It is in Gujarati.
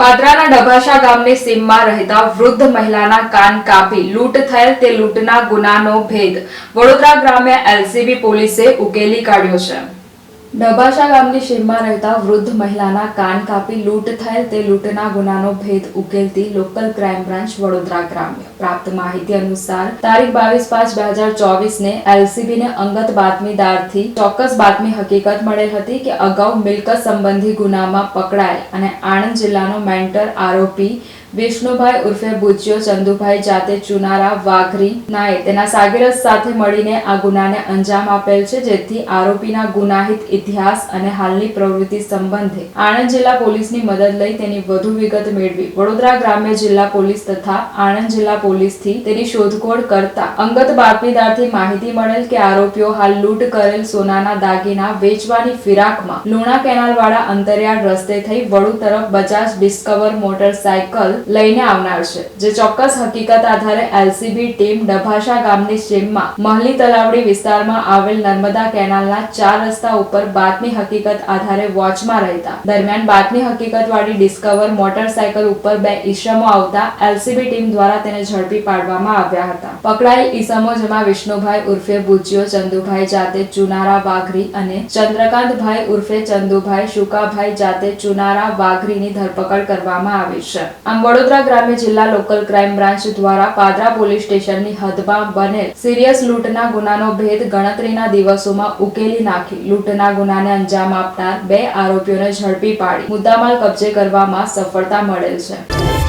પાદરાના ડભાશા ગામની સીમમાં રહેતા વૃદ્ધ મહિલાના કાન કાપી લૂંટ થયેલ તે લૂંટના ગુનાનો ભેદ વડોદરા ગ્રામ્ય એલસીબી પોલીસે ઉકેલી કાઢ્યો છે. ડભાસા ગામની સીમમાં રહેતા વૃદ્ધ મહિલાના કાન કાપી લૂંટ થયેલ તે લૂંટના ગુનાનો ભેદ ઉકેલતી લોકલ ક્રાઇમ બ્રાન્ચ વડોદરા ગ્રામ્ય પ્રાપ્ત માહિતી અનુસાર, તારીખ બાવીસ પાંચ બે હજાર ચોવીસને એલસીબીને અંગત બાતમીદારથી ચોક્કસ બાતમી હકીકત મળેલ હતી કે અગાઉ મિલકત સંબંધી ગુનામાં પકડાયેલ અને આણંદ જિલ્લાનો મેન્ટર આરોપી વિષ્ણુભાઈ ઉર્ફે બુજ્યો, ચંદુભાઈ જાતે, ચુનારા, વાઘરી નાએ તેના સાગીરસ સાથે મળીને આ ગુનાને અંજામ આપેલ છે, જેથી આરોપીના ગુનાહિત ઇતિહાસ અને હાલની પ્રવૃત્તિ સંબંધે આણંદ જિલ્લા પોલીસની મદદ લઈ તેની વધુ વિગત મેળવી. વડોદરા ગ્રામ્ય જિલ્લા પોલીસ તથા આણંદ જિલ્લા પોલીસથી તેની શોધખોળ કરતા અંગત બાતમીદારથી માહિતી મળેલ કે આરોપીઓ હાલ લૂંટ કરેલ સોનાના દાગીના વેચવાની ફિરાકમાં લુણા કેનાલ વાળા અંતરિયાળ રસ્તે થઈ વડુ તરફ બજાજ ડિસ્કવર મોટરસાયકલ લઈને આવનાર છે, જે ચોક્કસ હકીકત આધારે એલસીબી ટીમ ડભાસા ગામની સીમમાં મહલી તલાવડી વિસ્તારમાં આવેલ નર્મદા કેનાલના ચાર રસ્તા ઉપર બાતમી હકીકત આધારે વોચમાં રહેતા. દરમિયાન બાતમી હકીકત વાળી ડિસ્કવર મોટરસાયકલ ઉપર બે ઈસમો આવતા એલસીબી ટીમ દ્વારા તેને ઝડપી પાડવામાં આવ્યા હતા. પકડાયેલ ઈસમો જેમાં વિષ્ણુભાઈ ઉર્ફે બુજિયો ચંદુભાઈ જાતે ચુનારા વાઘરી અને ચંદ્રકાંતભાઈ ઉર્ફે ચંદુભાઈ શુકાભાઈ જાતે ચુનારા વાઘરીની ધરપકડ કરવામાં આવી છે. આમ વડોદરા ગ્રામ્ય જિલ્લા લોકલ ક્રાઇમ બ્રાન્ચ દ્વારા પાદરા પોલીસ સ્ટેશનની હદમાં બનેલ સિરિયસ લૂંટના ગુનાનો ભેદ ગણતરીના દિવસોમાં ઉકેલી નાખી. લૂંટના ગુનાને અંજામ આપનાર બે આરોપીઓને ઝડપી પાડી. મુદ્દામાલ કબજે કરવામાં સફળતા મળેલ છે.